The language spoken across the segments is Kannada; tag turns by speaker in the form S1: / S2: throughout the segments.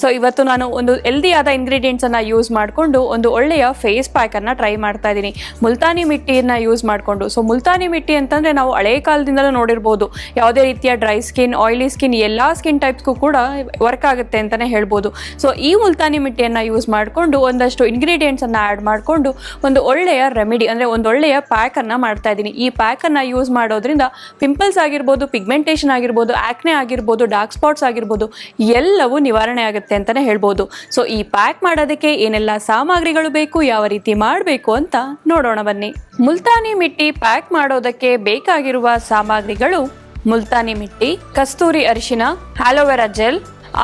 S1: ಸೊ ಇವತ್ತು ನಾನು ಒಂದು ಹೆಲ್ದಿಯಾದ ಇಂಗ್ರೀಡಿಯೆಂಟ್ಸನ್ನು ಯೂಸ್ ಮಾಡಿಕೊಂಡು ಒಂದು ಒಳ್ಳೆಯ ಫೇಸ್ ಪ್ಯಾಕನ್ನು ಟ್ರೈ ಮಾಡ್ತಾ ಇದ್ದೀನಿ. ಮುಲ್ತಾನಿ ಮಿಟ್ಟಿಯನ್ನು ಯೂಸ್ ಮಾಡಿಕೊಂಡು. ಸೊ ಮುಲ್ತಾನಿ ಮಿಟ್ಟಿ ಅಂತಂದರೆ ನಾವು ಹಳೆ ಕಾಲದಿಂದಲೂ ನೋಡಿರ್ಬೋದು. ಯಾವುದೇ ರೀತಿಯ ಡ್ರೈ ಸ್ಕಿನ್ ಆಯಿಲಿ ಸ್ಕಿನ್ ಎಲ್ಲ ಸ್ಕಿನ್ ಟೈಪ್ಸ್ಗೂ ಕೂಡ ವರ್ಕ್ ಆಗುತ್ತೆ ಅಂತಲೇ ಹೇಳ್ಬೋದು. ಸೊ ಈ ಮುಲ್ತಾನಿ ಮಿಟ್ಟಿಯನ್ನು ಯೂಸ್ ಮಾಡಿಕೊಂಡು ಒಂದಷ್ಟು ಇಂಗ್ರೀಡಿಯೆಂಟ್ಸನ್ನು ಆ್ಯಡ್ ಮಾಡಿಕೊಂಡು ಒಂದು ಒಳ್ಳೆಯ ರೆಮಿಡಿ ಅಂದರೆ ಒಂದು ಒಳ್ಳೆಯ ಪ್ಯಾಕನ್ನು ಮಾಡ್ತಾ ಇದ್ದೀನಿ. ಈ ಪ್ಯಾಕನ್ನು ಯೂಸ್ ಮಾಡೋದ್ರಿಂದ ಪಿಂಪಲ್ಸ್ ಆಗಿರ್ಬೋದು ಪಿಗ್ಮೆಂಟೇಷನ್ ಆಗಿರ್ಬೋದು ಆ್ಯಕ್ನೆ ಆಗಿರ್ಬೋದು ಡಾರ್ಕ್ ಸ್ಪಾಟ್ಸ್ ಆಗಿರ್ಬೋದು, ಎಲ್ಲವೂ ನಿವಾರಣೆ ಆಗುತ್ತೆ. ಅಂತಲೇ ಹೇಳ್ಬೋದು. ಸೊ ಈ ಪ್ಯಾಕ್ ಮಾಡೋದಕ್ಕೆ ಏನೆಲ್ಲ ಸಾಮಗ್ರಿಗಳು ಬೇಕು, ಯಾವ ರೀತಿ ಮಾಡಬೇಕು ಅಂತ ನೋಡೋಣ ಬನ್ನಿ. ಮುಲ್ತಾನಿ ಮಿಟ್ಟಿ ಪ್ಯಾಕ್ ಮಾಡೋದಕ್ಕೆ ಬೇಕಾಗಿರುವ ಸಾಮಗ್ರಿಗಳು ಮುಲ್ತಾನಿ ಮಿಟ್ಟಿ, ಕಸ್ತೂರಿ ಅರಿಶಿನ aloe vera gel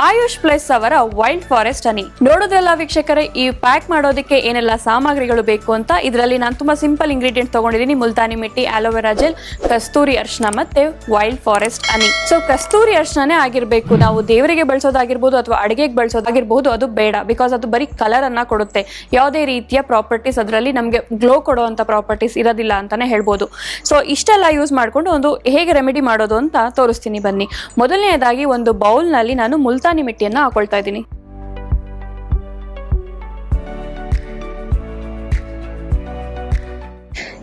S1: Ayush plus ಅವರ ವೈಲ್ಡ್ ಫಾರೆಸ್ಟ್ ಹನಿ. ನೋಡೋದ್ರಲ್ಲ ವೀಕ್ಷಕರೇ, ಈ ಪ್ಯಾಕ್ ಮಾಡೋದಕ್ಕೆ ಏನೆಲ್ಲ ಸಾಮಗ್ರಿಗಳು ಬೇಕು ಅಂತ ಇದರಲ್ಲಿ ನಾನು ತುಂಬಾ ಸಿಂಪಲ್ ಇಂಗ್ರೀಡಿಯಂಟ್ ತಗೊಂಡಿದ್ದೀನಿ multani mitti aloe vera gel ಕಸ್ತೂರಿ ಅರ್ಶನ ಮತ್ತೆ ವೈಲ್ಡ್ ಫಾರೆಸ್ಟ್ ಹನಿ. ಸೊ ಕಸ್ತೂರಿ ಅರ್ಶನೇ ಆಗಿರ್ಬೇಕು. ನಾವು ದೇವರಿಗೆ ಬಳಸೋದಾಗಿರ್ಬೋದು ಅಥವಾ ಅಡಿಗೆಗೆ ಬಳಸೋದಾಗಿರ್ಬೋದು, ಅದು ಬೇಡ. ಬಿಕಾಸ್ ಅದು ಬರೀ ಕಲರ್ ಅನ್ನ ಕೊಡುತ್ತೆ. ಯಾವುದೇ ರೀತಿಯ ಪ್ರಾಪರ್ಟೀಸ್ ಅದರಲ್ಲಿ ನಮಗೆ ಗ್ಲೋ ಕೊಡುವಂತ ಪ್ರಾಪರ್ಟೀಸ್ ಇರೋದಿಲ್ಲ ಅಂತಾನೆ ಹೇಳ್ಬೋದು. ಸೊ ಇಷ್ಟೆಲ್ಲ ಯೂಸ್ ಮಾಡಿಕೊಂಡು ಒಂದು ಹೇಗೆ ರೆಮಿಡಿ ಮಾಡೋದು ಅಂತ ತೋರಿಸ್ತೀನಿ ಬನ್ನಿ. ಮೊದಲನೆಯದಾಗಿ ಒಂದು ಬೌಲ್ನಲ್ಲಿ ನಾನು ಮುಲ್ತಾನಿ ಮಿಟ್ಟಿಯನ್ನು ಹಾಕೊಳ್ತಾ ಇದ್ದೀನಿ.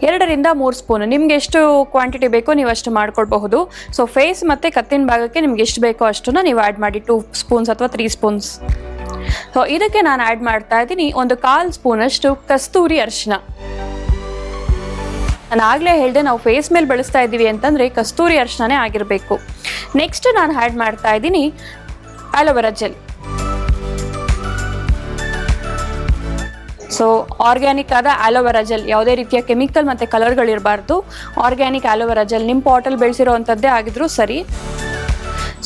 S1: ಎರಡರಿಂದ ಮೂರು ಸ್ಪೂನ್. ನಿಮ್ಗೆ ಎಷ್ಟು ಕ್ವಾಂಟಿಟಿ ಬೇಕೋ ನೀವು ಅಷ್ಟು ಮಾಡ್ಕೊಳ್ಬಹುದು. ಸೊ ಫೇಸ್ ಮತ್ತೆ ಕತ್ತಿನ ಭಾಗಕ್ಕೆ ನಿಮ್ಗೆ ಎಷ್ಟು ಬೇಕೋ ಅಷ್ಟನ್ನ ನೀವು ಆ್ಯಡ್ ಮಾಡಿ. ಟೂ ಸ್ಪೂನ್ಸ್ ಅಥವಾ ತ್ರೀ ಸ್ಪೂನ್ಸ್ ಸೊ ಇದಕ್ಕೆ ನಾನು ಆ್ಯಡ್ ಮಾಡ್ತಾ ಇದ್ದೀನಿ ಒಂದು ಕಾಲ್ ಸ್ಪೂನ್ ಅಷ್ಟು ಕಸ್ತೂರಿ ಅರಿಶಿನ. ನಾನು ಆಗಲೇ ಹೇಳಿದೆ ನಾವು ಫೇಸ್ ಮೇಲೆ ಬಳಸ್ತಾ ಇದ್ದೀವಿ ಅಂತಂದರೆ ಕಸ್ತೂರಿ ಅರಿಶಿನೇ ಆಗಿರಬೇಕು. ನೆಕ್ಸ್ಟ್ ನಾನು ಆ್ಯಡ್ ಮಾಡ್ತಾ ಇದ್ದೀನಿ aloe vera gel. So organic ಆದ ಆಲೋವೆರಾ ಜೆಲ್ ಯಾವುದೇ ರೀತಿಯ ಕೆಮಿಕಲ್ ಮತ್ತು ಕಲರ್ಗಳಿರಬಾರ್ದು ಆರ್ಗ್ಯಾನಿಕ್ ಆಲೋವೆರಾ ಜೆಲ್ ನಿಮ್ಮ ಪಾಟಲ್ಲಿ ಬೆಳೆಸಿರೋ ಅಂಥದ್ದೇ ಆಗಿದ್ರೂ ಸರಿ.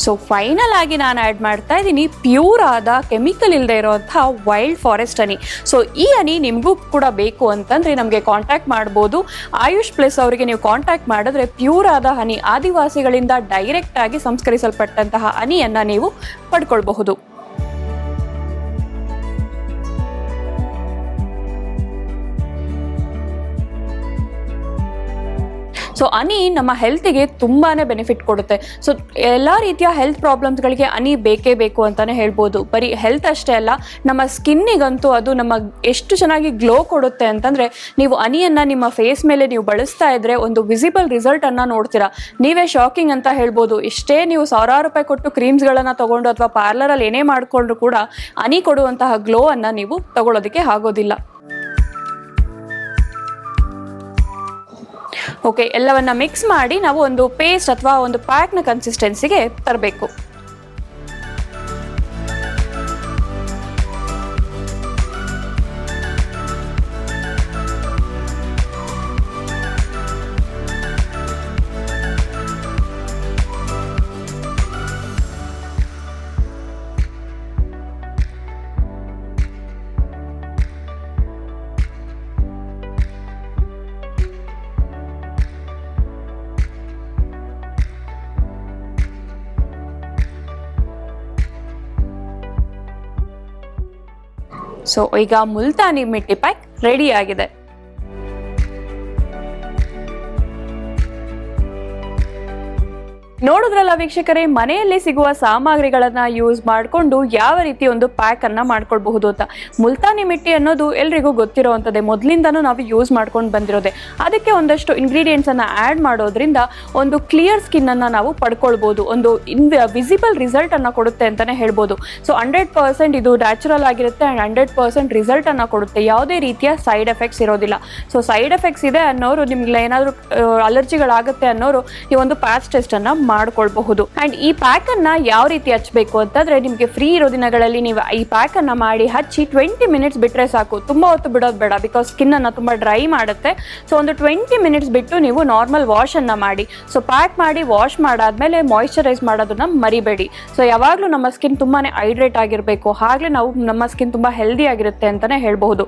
S1: ಸೊ ಫೈನಲ್ ಆಗಿ ನಾನು ಆ್ಯಡ್ ಮಾಡ್ತಾ ಇದ್ದೀನಿ ಪ್ಯೂರ್ ಆದ ಕೆಮಿಕಲ್ ಇಲ್ಲದೆ ಇರೋಂಥ ವೈಲ್ಡ್ ಫಾರೆಸ್ಟ್ ಹನಿ. ಸೊ ಈ ಹನಿ ನಿಮಗೂ ಕೂಡ ಬೇಕು ಅಂತಂದರೆ ನಮಗೆ ಕಾಂಟ್ಯಾಕ್ಟ್ ಮಾಡ್ಬೋದು. ಆಯುಷ್ ಪ್ಲಸ್ ಅವರಿಗೆ ನೀವು ಕಾಂಟ್ಯಾಕ್ಟ್ ಮಾಡಿದ್ರೆ ಪ್ಯೂರ್ ಆದ ಹನಿ ಆದಿವಾಸಿಗಳಿಂದ ಡೈರೆಕ್ಟಾಗಿ ಸಂಸ್ಕರಿಸಲ್ಪಟ್ಟಂತಹ ಹನಿಯನ್ನು ನೀವು ಪಡ್ಕೊಳ್ಬಹುದು. ಸೊ ಹನಿ ನಮ್ಮ ಹೆಲ್ತಿಗೆ ತುಂಬಾ ಬೆನಿಫಿಟ್ ಕೊಡುತ್ತೆ. ಸೊ ಎಲ್ಲ ರೀತಿಯ ಹೆಲ್ತ್ ಪ್ರಾಬ್ಲಮ್ಸ್ಗಳಿಗೆ ಹನಿ ಬೇಕೇ ಬೇಕು ಅಂತಲೇ ಹೇಳ್ಬೋದು. ಬರೀ ಹೆಲ್ತ್ ಅಷ್ಟೇ ಅಲ್ಲ, ನಮ್ಮ ಸ್ಕಿನ್ನಿಗಂತೂ ಅದು ನಮ್ಮ ಎಷ್ಟು ಚೆನ್ನಾಗಿ ಗ್ಲೋ ಕೊಡುತ್ತೆ ಅಂತಂದರೆ, ನೀವು ಹನಿಯನ್ನು ನಿಮ್ಮ ಫೇಸ್ ಮೇಲೆ ನೀವು ಬಳಸ್ತಾ ಇದ್ರೆ ಒಂದು ವಿಸಿಬಲ್ ರಿಸಲ್ಟನ್ನು ನೋಡ್ತೀರಾ. ನೀವೇ ಶಾಕಿಂಗ್ ಅಂತ ಹೇಳ್ಬೋದು. ಇಷ್ಟೇ ನೀವು ಸಾವಿರಾರು ರೂಪಾಯಿ ಕೊಟ್ಟು ಕ್ರೀಮ್ಸ್ಗಳನ್ನು ತಗೊಂಡು ಅಥವಾ ಪಾರ್ಲರಲ್ಲಿ ಏನೇ ಮಾಡಿಕೊಂಡ್ರು ಕೂಡ ಹನಿ ಕೊಡುವಂತಹ ಗ್ಲೋ ಅನ್ನು ನೀವು ತಗೊಳ್ಳೋದಕ್ಕೆ ಆಗೋದಿಲ್ಲ. ಓಕೆ ಎಲ್ಲವನ್ನ ಮಿಕ್ಸ್ ಮಾಡಿ ನಾವು ಒಂದು ಪೇಸ್ಟ್ ಅಥವಾ ಒಂದು ಪ್ಯಾಕ್ನ ಕನ್ಸಿಸ್ಟೆನ್ಸಿಗೆ ತರಬೇಕು. ಸೊ ಈಗ ಮುಲ್ತಾನಿ ಮಿಟ್ಟಿ ಪ್ಯಾಕ್ ರೆಡಿ ಆಗಿದೆ. ನೋಡಿದ್ರಲ್ಲ ವೀಕ್ಷಕರೇ, ಮನೆಯಲ್ಲಿ ಸಿಗುವ ಸಾಮಗ್ರಿಗಳನ್ನ ಯೂಸ್ ಮಾಡಿಕೊಂಡು ಯಾವ ರೀತಿ ಒಂದು ಪ್ಯಾಕ್ ಅನ್ನ ಮಾಡ್ಕೊಳ್ಬಹುದು ಅಂತ. ಮುಲ್ತಾನಿ ಮಿಟ್ಟಿ ಅನ್ನೋದು ಎಲ್ರಿಗೂ ಗೊತ್ತಿರೋವಂಥದ್ದೇ. ಮೊದಲಿಂದನೂ ನಾವು ಯೂಸ್ ಮಾಡ್ಕೊಂಡು ಬಂದಿರೋದೆ. ಅದಕ್ಕೆ ಒಂದಷ್ಟು ಇಂಗ್ರೀಡಿಯೆಂಟ್ಸ್ ಅನ್ನ ಆ್ಯಡ್ ಮಾಡೋದ್ರಿಂದ ಒಂದು ಕ್ಲಿಯರ್ ಸ್ಕಿನ್ ಅನ್ನ ನಾವು ಪಡ್ಕೊಳ್ಬಹುದು ಒಂದು ಇನ್ ವಿಸಿಬಲ್ ರಿಸಲ್ಟ್ ಅನ್ನ ಕೊಡುತ್ತೆ ಅಂತಾನೆ ಹೇಳ್ಬೋದು. ಸೊ ಹಂಡ್ರೆಡ್ ಪರ್ಸೆಂಟ್ ಇದು ನ್ಯಾಚುರಲ್ ಆಗಿರುತ್ತೆ ಆ್ಯಂಡ್ ಹಂಡ್ರೆಡ್ ಪರ್ಸೆಂಟ್ ರಿಸಲ್ಟ್ ಅನ್ನ ಕೊಡುತ್ತೆ. ಯಾವುದೇ ರೀತಿಯ ಸೈಡ್ ಎಫೆಕ್ಟ್ಸ್ ಇರೋದಿಲ್ಲ. ಸೊ ಸೈಡ್ ಎಫೆಕ್ಟ್ಸ್ ಇದೆ ಅನ್ನೋರು ನಿಮ್ಗೆ ಏನಾದರೂ ಅಲರ್ಜಿಗಳಾಗುತ್ತೆ ಅನ್ನೋರು ಈ ಒಂದು ಪ್ಯಾಚ್ ಟೆಸ್ಟ್ ಅನ್ನ ಮಾಡ್ಕೊಳ್ಬಹುದು. ಅಂಡ್ ಈ ಪ್ಯಾಕ್ ಅನ್ನ ಯಾವ ರೀತಿ ಹಚ್ಚಬೇಕು ಅಂತಂದ್ರೆ ನಿಮಗೆ ಫ್ರೀ ಇರೋ ದಿನಗಳಲ್ಲಿ ನೀವು ಈ ಪ್ಯಾಕ್ ಅನ್ನ ಮಾಡಿ ಹಚ್ಚಿ ಟ್ವೆಂಟಿ ಮಿನಿಟ್ಸ್ ಬಿಟ್ರೆ ಸಾಕು. ತುಂಬಾ ಹೊತ್ತು ಬಿಡೋದು ಬೇಡ ಬಿಕಾಸ್ ಸ್ಕಿನ್ ಅನ್ನ ತುಂಬಾ ಡ್ರೈ ಮಾಡುತ್ತೆ. ಸೊ ಒಂದು ಟ್ವೆಂಟಿ ಮಿನಿಟ್ಸ್ ಬಿಟ್ಟು ನೀವು ನಾರ್ಮಲ್ ವಾಶ್ ಅನ್ನ ಮಾಡಿ. ಸೊ ಪ್ಯಾಕ್ ಮಾಡಿ ವಾಶ್ ಮಾಡಾದ್ಮೇಲೆ ಮಾಯಿಶ್ಚರೈಸ್ ಮಾಡೋದನ್ನ ಮರಿಬೇಡಿ. ಸೊ ಯಾವಾಗಲೂ ನಮ್ಮ ಸ್ಕಿನ್ ತುಂಬಾನೇ ಹೈಡ್ರೇಟ್ ಆಗಿರಬೇಕು. ಹಾಗೆ ನಾವು ನಮ್ಮ ಸ್ಕಿನ್ ತುಂಬಾ ಹೆಲ್ದಿ ಆಗಿರುತ್ತೆ ಅಂತಾನೆ ಹೇಳ್ಬಹುದು.